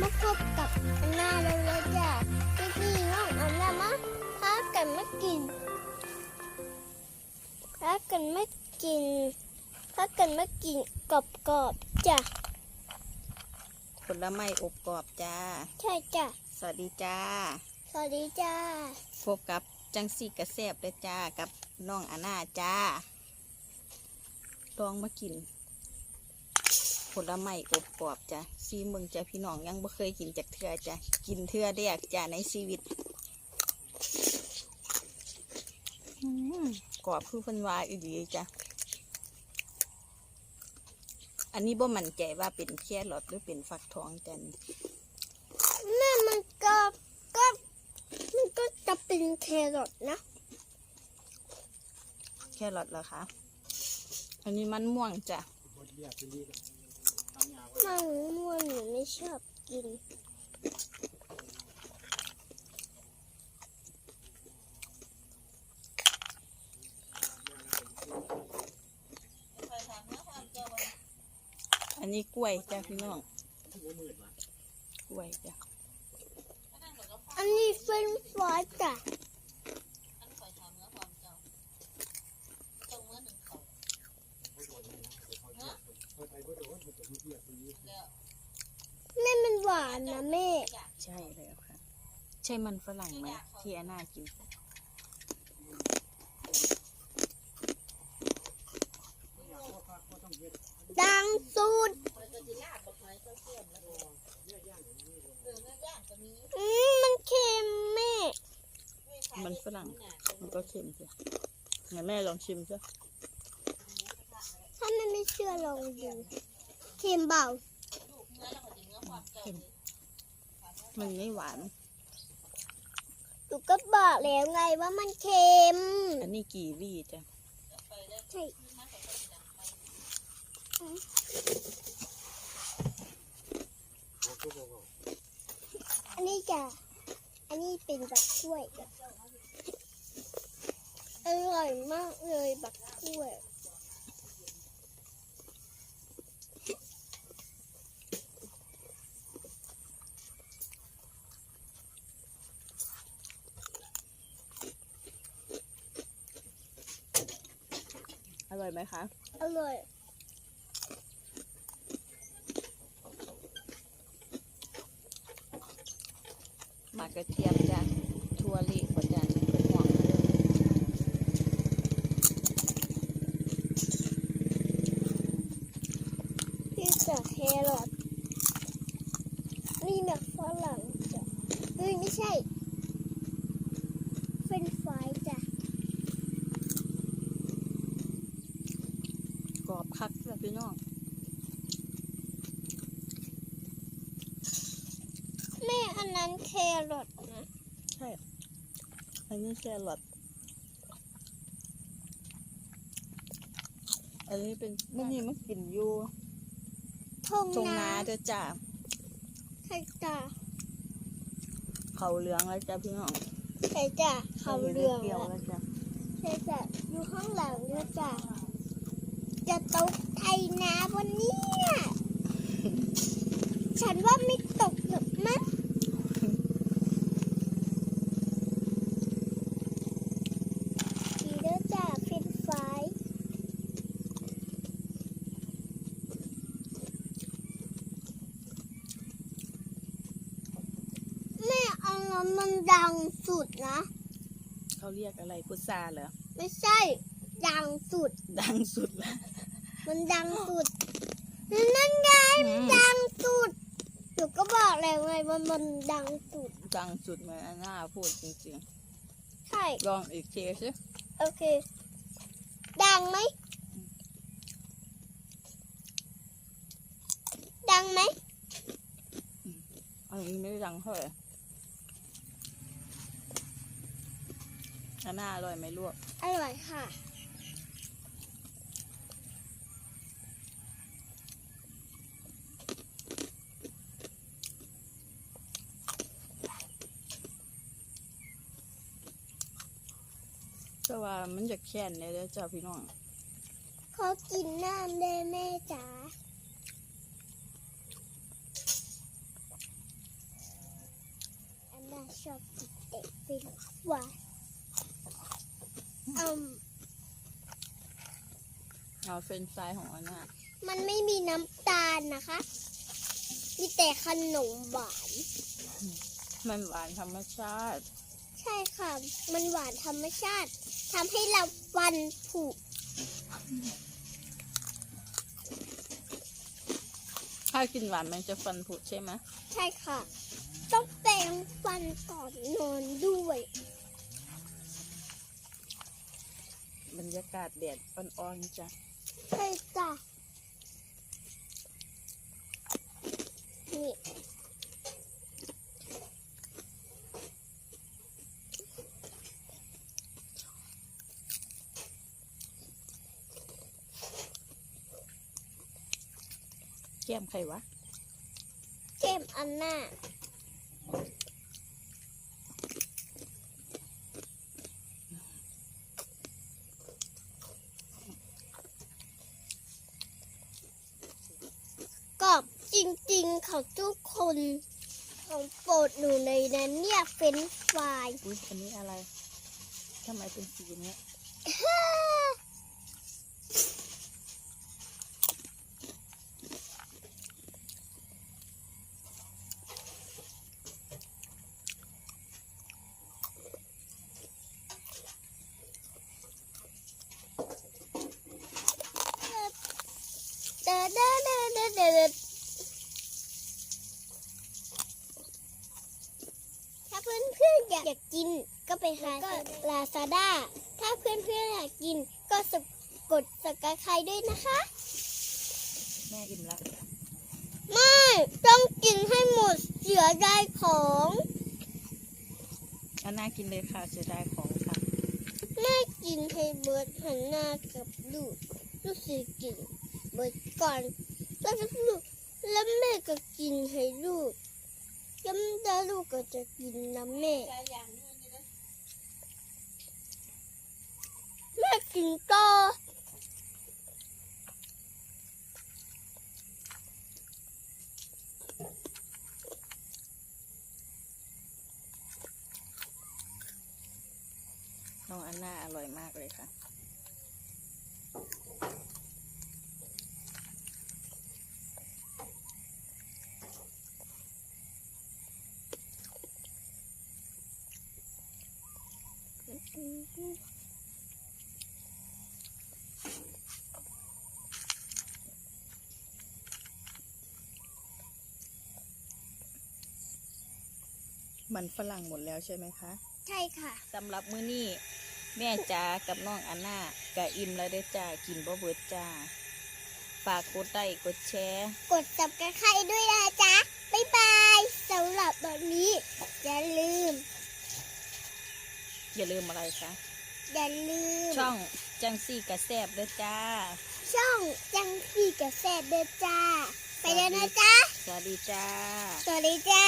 ดีจ้ามาพบกับอันนาแล้วเลยจ้าพี่พี่ๆน้องอันนามาพากันมากินพากันมากินพากันมากินกรอบๆจ้ะผลไม้อบกรอบจ้า ใช่จ้ะ สวัสดีจ้า สวัสดีจ้า พบกับจังสีกระแซบเลยจ้า กับน้องอาน่าจ้าลองมากิน ผลไม้อบกรอบจ้าซีเมืองจ้าพี่น้องยังบ่เคยกินจากเทือจ้ากินเทือแรกจ้าในชีวิตอืมกรอบคือเพันวาอีดีจ้าอันนี้บ่มั่นใจว่าเป็นแค่หลอดหรือเป็นฟักทองจ้านี่แม่มันก็ก็มันก็จะเป็นแครอทนะ แค่หลอดเหรอคะ อันนี้มันม่วงจ้ะ มันม่วงหนูไม่ชอบกิน อันนี้กล้วยจ้ะพี่น้อง กล้วยจ้ะ อันนี้เฟรนช์ฟรายจ้ะ แม่มันหวานนะแม่ ใช่แล้วค่ะ ใช่มันฝรั่งไหมที่อาน่ากินดังสุดอืมมันเค็มแม่ มันฝรั่ง มันก็เค็มจ้ะไหนแม่ลองชิมจ้ะถ้าแม่ไม่เชื่อลองดู เค็มเบา เค็ม มันไม่หวานหนูก็บอกแล้วไงว่ามันเค็ม อันนี้กีวีจ้ะใช่อันนี้จ้ะอันนี้เป็นบักกล้วยจ้ะอร่อยมากเลยบักกล้วย ร่อยไหมคะ อร่อย หมากกระเทียมจ้ะทั่วลิกว่าจ้ะเป็นห่วงมาเลย นี่จ้ะแครอทนี่แบบฝรั่งจ้ะเฮ้ยไม่ใช่ เป็นไฟรายจ้ะ กรอบคักจ้ะพี่น้อง แม่อันนั้นแค รอทนะใช่อันนี้แครอทอันนี้เป็นไม่นี่มันกลิ่นอยู่ทงตรงนานาเด้อจ้าใช่จ้ะเขาเหลืองแล้วจ้าพี่น้องใช่จ้ะเขาเรืองเกี่ยวแล้วแล้วจ้ะใช่จ้ะอยู่ข้างหลังด้วยจ้ะจะตกไทยนะวันนี้ฉันว่าไม่ตกหรอกมั้งดีเด้อจ้ะเป็นไฟรายแม่เอาน้ำมันดัง สุดนะ เขาเรียกอะไรพุทราเหรอ ไม่ใช่ ดังสุด ดังสุดแล้วมันดังสุด นั่นไงมันดังสุดหนูก็บอกแล้วไงว่ามันดังสุด ดังสุดเหมือนอันน่าพูดจริงใช่ๆลองอีกทีสิ โอเค ดังไหม ดังไหมอันนี้ไม่ดังเท่าไหร่ คะน่าอร่อยไหมลูกอร่อยค่ะ แต่ว่ามันจะแค้นเลยเด้อจ้าพี่น้องขอกินน้ำได้แม่จ๋าอันน่าชอบกินเด็กเป็นหวาน เอาเฟรนช์ฟรายของอันน่ะมันไม่มีน้ำตาลนะคะ มีแต่ขนมหวาน มันหวานธรรมชาติ ใช่ค่ะ มันหวานธรรมชาติทำให้เราฟันผุถ้ากินหวานมันจะฟันผุใช่ไหมใช่ค่ะ ต้องแปรงฟันก่อนนอนด้วย บรรยากาศแดดอ่อนๆจ้ะใช่จ้ะนี่แก้มใครวะเกมอันน่ากรอบ จริงๆเขาทุกคนของโปรดหนูเลยนะเนี่ยเฟรนช์ฟราย อุ้ยอันนี้อะไรทำไมเป็นสีเนี้ย เดินเดินเดินเดินเดินถ้าเพื่อนเพื่ อนๆอยากกินก็ไปหาลาซาด้า ถ้าเพื่อนเพื่อนๆอยากกินก็สะกดสกไครด้วยนะคะ แม่อิ่มละไม่ ต้องกินให้หมดเสียดายของ อันน่ากินเลยค่ะเสียดายของค่ะ แม่กินให้เบิร์ดหันหน้ากับลูกลูกสิกินเบิร์ดก่อน แล้วก็ลูกแล้วแม่ก็กินให้ลูก แล้วแล้วลูกก็จะกินน้ำแม่ แม่กินต่อน้องอันน่าอร่อยมากเลยค่ะ มันฝรั่งหมดแล้วใช่ไหมคะ ใช่ค่ะสำหรับมื้อนี้แม่จ๋ากับน้องอันน่ากะอิ่มแล้วได้อจ้ากินบ่เบิดจ้า ฝากกดไลค์กดแชร์ กดจับกระไครด้วยนะจ๊ะ บ๊ายบายสำหรับตอนนี้ อย่าลืม อย่าลืมอะไรคะ อย่าลืม ช่องจังซี่กะแซบเด้อจ้า ช่องจังพี่กระแสเด้อจ้า ไปแล้วนะจ๊ะ สวัสดีจ้า สวัสดีจ้า